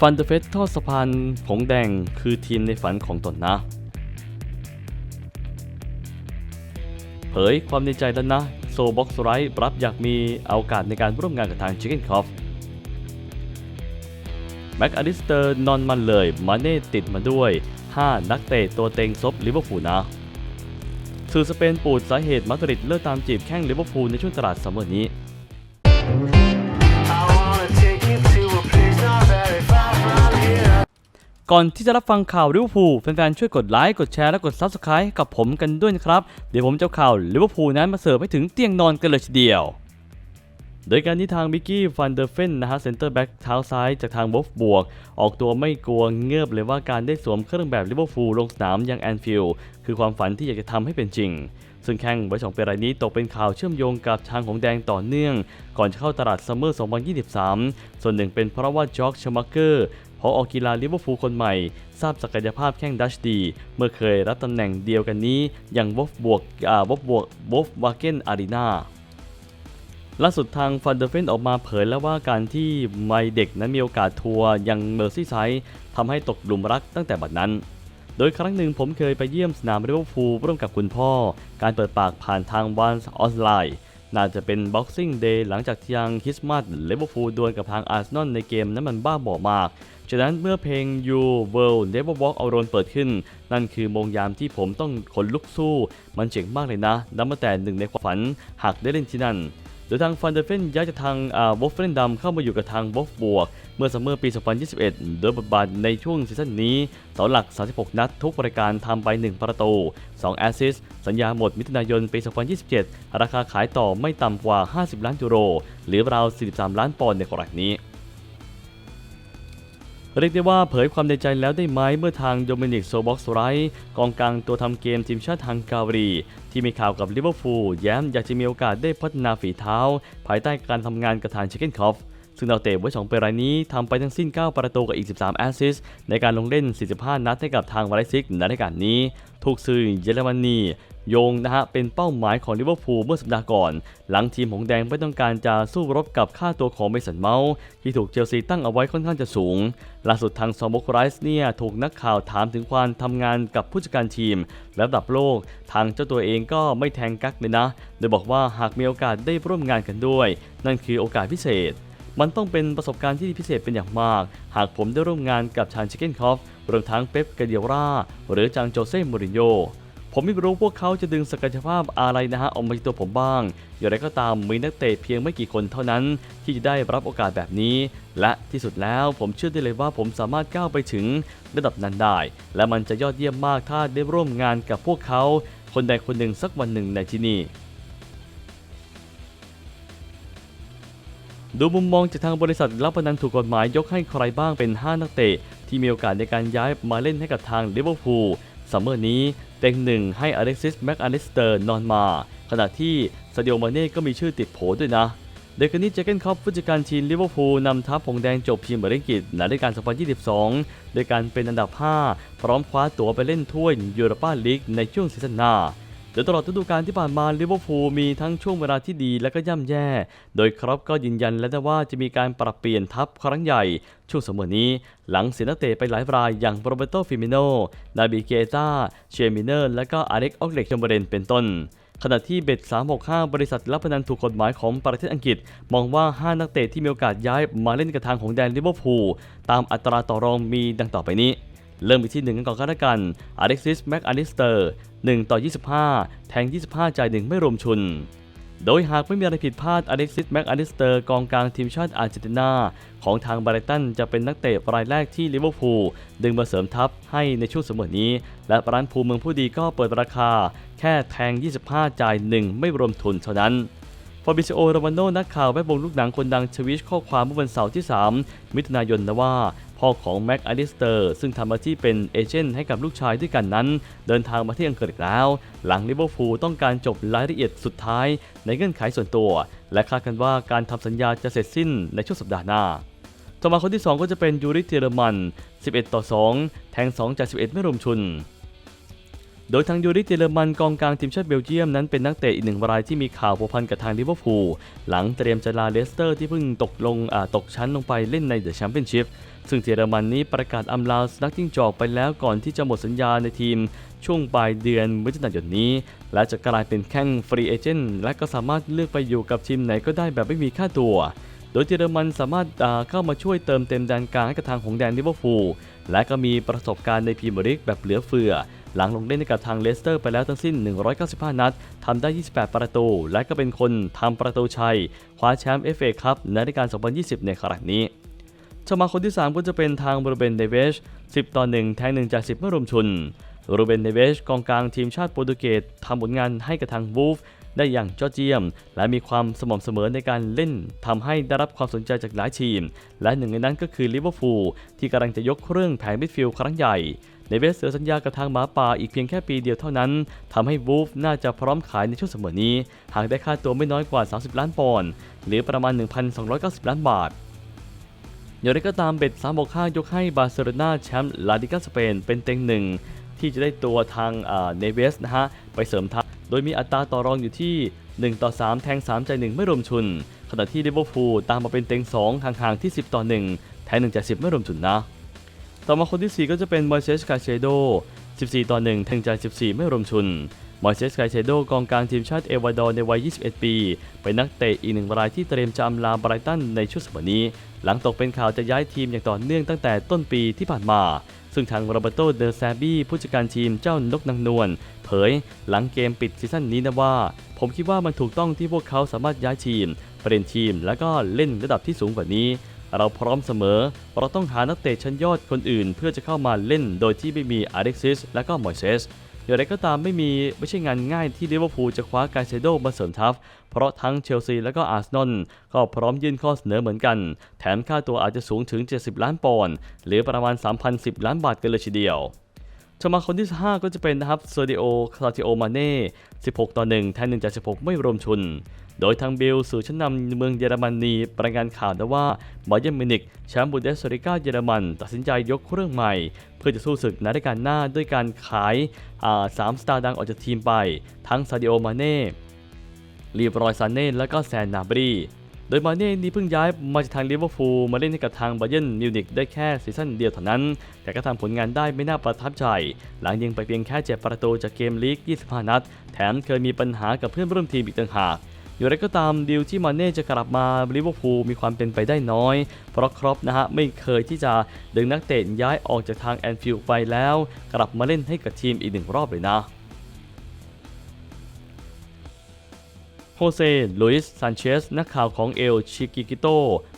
ฟันเดเฟสทอดสะพานผงแดงคือทีมในฝันของตนนะ เผยความในใจแล้วนะ โซบ็อกซ์ไรรับอยากมีโอกาสในการร่วมงานกับทาง Chicken c o f แม็กอลิสเตอร์นอนมันเลย มาเน่ติดมาด้วย 5 นักเตะตัวเต็งซบลิเวอร์พูลนะสื่อสเปนปูดสาเหตุมาดริดเลิกตามจีบแข้งลิเวอร์พูลในช่วงตลาดซัมเมอร์นี้ ก่อนที่จะรับฟังข่าวลิเวอร์พูลแฟนๆช่วยกดไลค์กดแชร์และกด Subscribe กับผมกันด้วยนะครับ เดี๋ยวผมจะเอาข่าวลิเวอร์พูลนั้นมาเสิร์ฟให้ถึงเตียงนอนกันเลยทีเดียว โดยการที่ทางมิกกี้ฟันเดอร์เฟนนะฮะเซนเตอร์แบ็กเท้าซ้ายจากทางบอฟบวก ออกตัวไม่กลัวเงือบเลยว่าการได้สวมเครื่องแบบลิเวอร์พูลลงสนามยังแอนฟิลด์คือความฝันที่อยากจะทำให้เป็นจริงซึ่งแข่งไว้สองปีรายนี้ตกเป็นข่าวเชื่อมโยงกับทางของแดงต่อเนื่อง ก่อนจะเข้าตลาดซัมเมอร์ 2023 ส่วนหนึ่งเป็นเพราะว่าจ็อกชมักเกอร์ อออกกีฬาลิเวอร์พูลคนใหม่ ทราบศักยภาพแข้งดัชดี เมื่อเคยรับตำแหน่งเดียวกันนี้อย่างวอฟบวกอ่าวอฟบวกวอฟวาเกนอารีนาล่าสุดทางฟันเดอร์เฟนออกมาเผยแล้วว่าการที่ไมเด็กนั้นมีโอกาสทัวร์ยังเมอร์ซี่ไซด์ทำให้ตกหลุมรักตั้งแต่บัดนั้น โดยครั้งหนึ่งผมเคยไปเยี่ยมสนามลิเวอร์พูลร่วมกับคุณพ่อ การเปิดปากผ่านทางวันออนไลน์น่าจะเป็น Boxing Day หลังจากที่ยังคริสต์มาสลิเวอร์พูลดวลกับทางอาร์เซนอลในเกมนั้นมันบ้าบอมาก ฉะนั้นเมื่อเพลง You World Never Walk Alone เปิดขึ้น นั่นคือโมงยามที่ผมต้องขนลุกสู้ มันเจ๋งมากเลยนะนับมาแต่หนึ่งในความฝันหากได้เล่นที่นั่นโดยทางฟันเดอร์เฟนย้ายจากทางอ่าวอฟเฟนดัมเข้ามาอยู่กับทางบอฟบวก เมื่อซัมเมอร์ปี 2021 โดยบทบาทในช่วงซีซั่นนี้เสาหลัก 36 นัดทุกรายการทำไป 1 ประตู 2 แอสซิสสัญญาหมดมิถุนายนปี 2027 ราคาขายต่อไม่ต่ำกว่า 50 ล้านยูโร หรือราว 43 ล้านปอนด์ในกรณีนี้ เรียกได้ว่าเผยความในใจแล้วได้ไหมเมื่อทางโดมินิกโซบ็อกส์ไรท์กองกลางตัวทำเกมทีมชาติฮังการีที่มีข่าวกับลิเวอร์พูลแย้มอยากจะมีโอกาสได้พัฒนาฝีเท้า ภายใต้การทำงานกับทางชิคเกนคอฟ ซึ่งดาวเตะไว้2ปีรายนี้ทำไปทั้งสิ้น 9 ประตูกับอีก 13 แอสซิสในการลงเล่น 45 นัดให้กับทางวาเลซิกในรายการนี้ ถูกสื่อเยอรมนีโยงนะฮะเป็นเป้าหมายของลิเวอร์พูลเมื่อสัปดาห์ก่อน หลังทีมหงแดงไม่ต้องการจะสู้รบกับค่าตัวของเมสันเมาส์ที่ถูกเชลซีตั้งเอาไว้ค่อนข้างจะสูง ล่าสุดทางซอมบกไรส์เนี่ยถูกนักข่าวถามถึงความทำงานกับผู้จัดการทีมระดับโลก ทางเจ้าตัวเองก็ไม่แทงกักเลยนะ โดยบอกว่าหากมีโอกาสได้ร่วมงานกันด้วย นั่นคือโอกาสพิเศษ มันต้องเป็นประสบการณ์ที่พิเศษเป็นอย่างมาก หากผมได้ร่วมงานกับชานชิคเก้นคอฟรวมทั้งเป๊ปกาเดียร่าหรือจางโจเซ่มูรินโญผมไม่รู้พวกเขาจะดึงศักยภาพอะไรนะฮะออกมาจากตัวผมบ้าง อย่างไรก็ตามมีนักเตะเพียงไม่กี่คนเท่านั้น ที่จะได้รับโอกาสแบบนี้ และที่สุดแล้วผมเชื่อได้เลยว่าผมสามารถก้าวไปถึงระดับนั้นได้ และมันจะยอดเยี่ยมมากถ้าได้ร่วมงานกับพวกเขา คนใดคนหนึ่งสักวันหนึ่งในที่นี่ ดูมุมมองจากทางบริษัทรับพนันถูกกฎหมายยกให้ใครบ้างเป็น 5 นักเตะ ที่มีโอกาสในการย้ายมาเล่นให้กับทางลิเวอร์พูลซัมเมอร์นี้เต็งหนึ่งให้อเล็กซิสแม็กอลิสเตอร์นอนมา ขณะที่ซาดิโอมาเน่ก็มีชื่อติดโผด้วยนะเดกานิเจเกนคอปผู้จัดการทีมลิเวอร์พูลนำทัพผงแดงจบพรีเมียร์ลีกในฤดูกาล 2022 โดยการเป็นอันดับ 5 พร้อมคว้าตั๋วไปเล่นถ้วยยูโรปาลีกในช่วงซีซั่นหน้า โดยตลอดฤดูกาลที่ผ่านมาลิเวอร์พูลมีทั้งช่วงเวลาที่ดีและก็ย่ำแย่ โดยครอปก็ยืนยันแล้วว่าจะมีการปรับเปลี่ยนทัพครั้งใหญ่ ช่วงสมอนี้ หลังเสียนักเตะไปหลายรายอย่างโรเบโตฟิมิโน นาบิเกตาเชมิเนอร์ และก็อาเล็กออกเล็กจมเบเรนเป็นต้นขณะที่เบ็ด365 บริษัทรับพนันถูกกฎหมายของประเทศอังกฤษ มองว่า 5 นักเตะที่มีโอกาสย้ายมาเล่นกับทางของแดนลิเวอร์พูลตามอัตราต่อรองมีดังต่อไปนี้ เริ่มไปที่1กันก่อนก็แล้วกันอเล็กซิสแม็กอลิสเตอร์1ต่อ 25 แทง 25 จ่าย1ไม่รวมชุน โดยหากไม่มีอะไรผิดพลาดอเล็กซิสแม็กอลิสเตอร์กองกลางทีมชาติอาร์เจนตินา ของทางบร์ตันจะเป็นนักเตะรายแรกที่ลิเวอร์พูลดึงมาเสริมทัพให้ในช่วงเสมอนี้ และร้านภูเมืองผู้ดีก็เปิดราคา แค่แทง 25 จ่าย 1 ไม่รวมทุนเท่านั้นฟาบิซิโอโรมาโนนักข่าวแวดวงลูกหนังคนดังทวิชข้อความเมื่อวันเสาร์ที่ 3 มิถุนายนนะว่า พ่อของแม็กอลิสเตอร์ซึ่งทำหน้าที่เป็นเอเจนต์ให้กับลูกชายด้วยกันนั้น เดินทางมาที่อังกฤษแล้ว หลังลิเวอร์พูลต้องการจบรายละเอียดสุดท้าย ในเงื่อนไขส่วนตัว และคาดกันว่าการทำสัญญาจะเสร็จสิ้นในช่วงสัปดาห์หน้าต่อมาคนที่ 2 ก็จะเป็นยูริเทเลมัน 11 ต่อ 2 แทง 2 จาก 11 ไม่รวมชุน โดยทางยูริเจเลมันกองกลางทีมชาติเบลเยียมนั้นเป็นนักเตะอีกหนึ่งรายที่มีข่าวพัวพันกับทางลิเวอร์พูลหลังเตรียมจะลาเลสเตอร์ที่เพิ่งตกลงตกชั้นลงไปเล่นในเดอะแชมเปี้ยนชิพซึ่งเยอรมันนี้ประกาศอำลาสนักจิ้งจอกไปแล้วก่อนที่จะหมดสัญญาในทีมช่วงปลายเดือนมิถุนายนนี้ และจะกลายเป็นแข้งฟรีเอเจนต์และก็สามารถเลือกไปอยู่กับทีมไหนก็ได้แบบไม่มีค่าตัว โดยเยอรมันสามารถเข้ามาช่วยเติมเต็มแดนกลางให้กับทางของแดนลิเวอร์พูลและก็มีประสบการณ์ในพรีเมียร์ลีกแบบเหลือเฟือ หลังลงเล่นให้กับทางเลสเตอร์ไปแล้วทั้งสิ้น 195 นัดทำได้ 28 ประตู และก็เป็นคนทำประตูชัย คว้าแชมป์เอฟเอคัพในฤดูกาล 2020 ในครั้งนี้ชมาคนที่ 3 ก็จะเป็นทางบรูเบนเดเวช10 ต่อ 1 แทง 1 จาก 10 เมื่อรวมชุนรูเบนเดเวชกองกลางทีมชาติโปรตุเกสทำผลงานให้กับทางวูฟได้อย่างยอดเยี่ยม และมีความสม่ำเสมอในการเล่นทำให้ได้รับความสนใจจากหลายทีม และหนึ่งในนั้นก็คือลิเวอร์พูลที่กำลังจะยกเครื่องแผงมิดฟิลด์ครั้งใหญ่ ในเวสเสือสัญญากับทางหมาป่าอีกเพียงแค่ปีเดียวเท่านั้นทำให้วูฟน่าจะพร้อมขายในช่วงเสมอนี้ หากได้ค่าตัวไม่น้อยกว่า 30 ล้านปอนด์หรือประมาณ 1,290 ล้านบาทอย่างไรก็ตามเบ็ด365ยกให้บาร์เซโลนาแชมป์ลาลิกาสเปนเป็นเต็งหนึ่งที่จะได้ตัวทางเนเวสนะฮะไปเสริมทัพโดยมีอัตราต่อรองอยู่ที่ 1 ต่อ 3 แทง 3 ใจ 1 ไม่รวมชุน ขณะที่ลิเวอร์พูลตามมาเป็นเต็ง 2 ห่างๆที่ 10 ต่อ 1 แทง1ใจ10 ไม่รวมชุนนะ ต่อมาคนที่ 4 ก็จะเป็นมอยเซสกาเชโด 14 ต่อ 1 แทงใจ14 ไม่รวมชุน มอยเซสกาเชโดกองกลางทีมชาติเอวาดอร์ในวัย 21 ปี เป็นนักเตะอีกหนึ่งรายที่เตรียมจะอำลาไบรตันในช่วงสมัยนี้ หลังตกเป็นข่าวจะย้ายทีมอย่างต่อเนื่องตั้งแต่ต้นปีที่ผ่านมา ซึ่งทางโรเบโตเดอแซบี้ผู้จัดการทีมเจ้านกนางนวลเผย หลังเกมปิดซีซั่นนี้นะว่า ผมคิดว่ามันถูกต้องที่พวกเขาสามารถย้ายทีมเปลี่ยนทีม และก็เล่นระดับที่สูงกว่านี้ เราพร้อมเสมอ เราต้องหานักเตะชั้นยอดคนอื่น เพื่อจะเข้ามาเล่นโดยที่ไม่มีอเล็กซิสและก็มอยเซสอย่างไรก็ตามไม่มีไม่ใช่งานง่ายที่ลิเวอร์พูลจะคว้ากาเซโดมาเสริมทัพ เพราะทั้งเชลซีและก็อาร์เซนอลก็พร้อมยื่นข้อเสนอเหมือนกัน แถมค่าตัวอาจจะสูงถึง 70 ล้านปอนด์หรือประมาณ 3,010 ล้านบาทกันเลยทีเดียว ชมาคนที่ 5 ก็จะเป็นนะครับเซอร์ดิโอคาติโอมาเน่16 ต่อ 1 แทน1จาก 16 ไม่รวมชุน โดยทางบิลสื่อชั้นนำเมืองเยอรมนีรายงานข่าวนะว่าบาเยนมินิกแชมป์บุนเดสลิกาเยอรมัน ตัดสินใจยกเครื่องใหม่ เพื่อจะสู้ศึกในรายการหน้าด้วยการขายอาสามสตาร์ดังออกจากทีมไป ทั้งซาดิโอมาเน่ลีบรอยซานเน่และก็แซนนาบรี โดยมาเน่นี่เพิ่งย้ายมาจากทางลิเวอร์พูลมาเล่นให้กับทางบาเยร์นมิวนิกได้แค่ซีซั่นเดียวเท่านั้น แต่ก็ทำผลงานได้ไม่น่าประทับใจ หลังยิงไปเพียงแค่7ประตูจากเกมลีก 25 นัด แถมเคยมีปัญหากับเพื่อนร่วมทีมอีกต่างหากอย่างไรก็ตามดีลที่มาเน่จะกลับมาลิเวอร์พูลมีความเป็นไปได้น้อย เพราะครอปนะฮะไม่เคยที่จะดึงนักเตะย้ายออกจากทางแอนฟิลด์ไปแล้ว กลับมาเล่นให้กับทีมอีกหนึ่งรอบเลยนะ เซ ลุยส์ ซานเชส นักข่าวของเอล ชิกิกิโต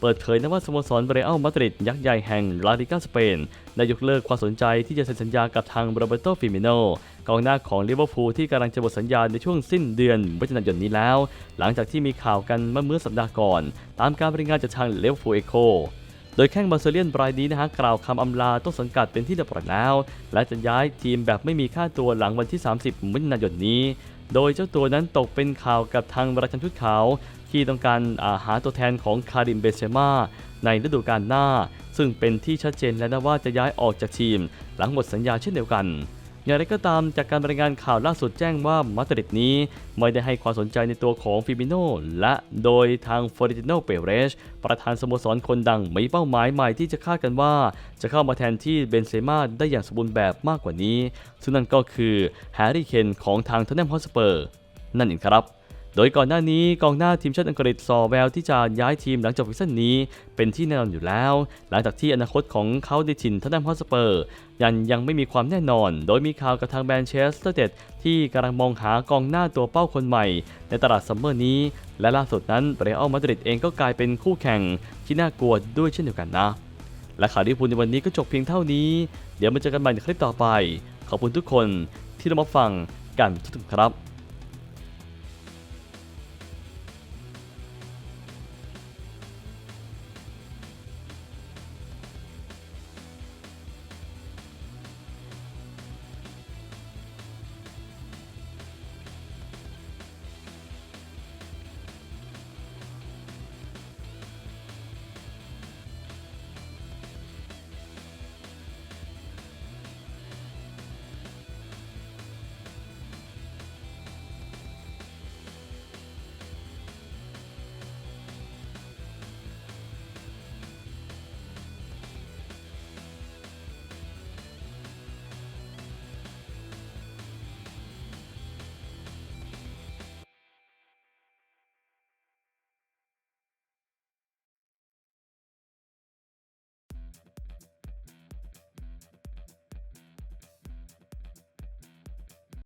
เปิดเผยนะว่าสโมสรเบรอัลมาดริดยักษ์ใหญ่แห่งลาลิกาสเปนได้ยกเลิกความสนใจที่จะเซ็นสัญญากับทางโรเบโตฟิมิโนกองหน้าของลิเวอร์พูลที่กำลังจะหมดสัญญาในช่วงสิ้นเดือนมิถุนายนนี้แล้ว หลังจากที่มีข่าวกันเมื่อเมื่อสัปดาห์ก่อน ตามการรายงานจากทางเลเวอร์พูลเอโคโดยแข้งบาร์เซเลียนรายนี้นะฮะกล่าวคำอำลาต้นสังกัดเป็นที่เรียบร้อยแล้ว และจะย้ายทีมแบบไม่มีค่าตัวหลังวันที่ 30มิถุนายนนี้ โดยเจ้าตัวนั้นตกเป็นข่าวกับทางประชันทุตขาว ที่ต้องการาหาตัวแทนของคาริมเบเซมาในฤดูกาลหน้า ซึ่งเป็นที่ชัดเจนแล้วนะว่าจะย้ายออกจากทีม หลังหมดสัญญาเช่นเดียวกัน อย่างไรก็ตามจากการรายงานข่าวล่าสุดแจ้งว่ามาดริดนี้ไม่ได้ให้ความสนใจในตัวของฟิมิโนและโดยทางฟอริติโนเปเรชประธานสโมสรคนดังมีเป้าหมายใหม่ที่จะคาดกันว่า จะเข้ามาแทนที่เบนเซม่าได้อย่างสมบูรณ์แบบมากกว่านี้ ซึ่งนั่นก็คือแฮร์รี่เคนของทางเทนเนมฮอสเปอร์นั่นเองครับ โดยก่อนหน้านี้กองหน้าทีมชาติอังกฤษสอแววที่จะย้ายทีมหลังจบซีซั่นนี้ เป็นที่แน่นอนอยู่แล้ว หลังจากที่อนาคตของเขาในถิ่นทอนแนมฮอสเปอร์ ยันยังไม่มีความแน่นอน โดยมีข่าวกับทางแมนเชสเตอร์เดที่กำลังมองหากองหน้าตัวเป้าคนใหม่ ในตลาดซัมเมอร์นี้ และล่าสุดนั้นเรอัลมาดริดเองก็กลายเป็นคู่แข่งที่น่ากลัวด้วยเช่นเดียวกันนะ และข่าวลิเวอร์พูลในวันนี้ก็จบเพียงเท่านี้ เดี๋ยวมาเจอกันใหม่ในคลิปต่อไป ขอบคุณทุกคนที่รับฟังกันทุกท่านครับ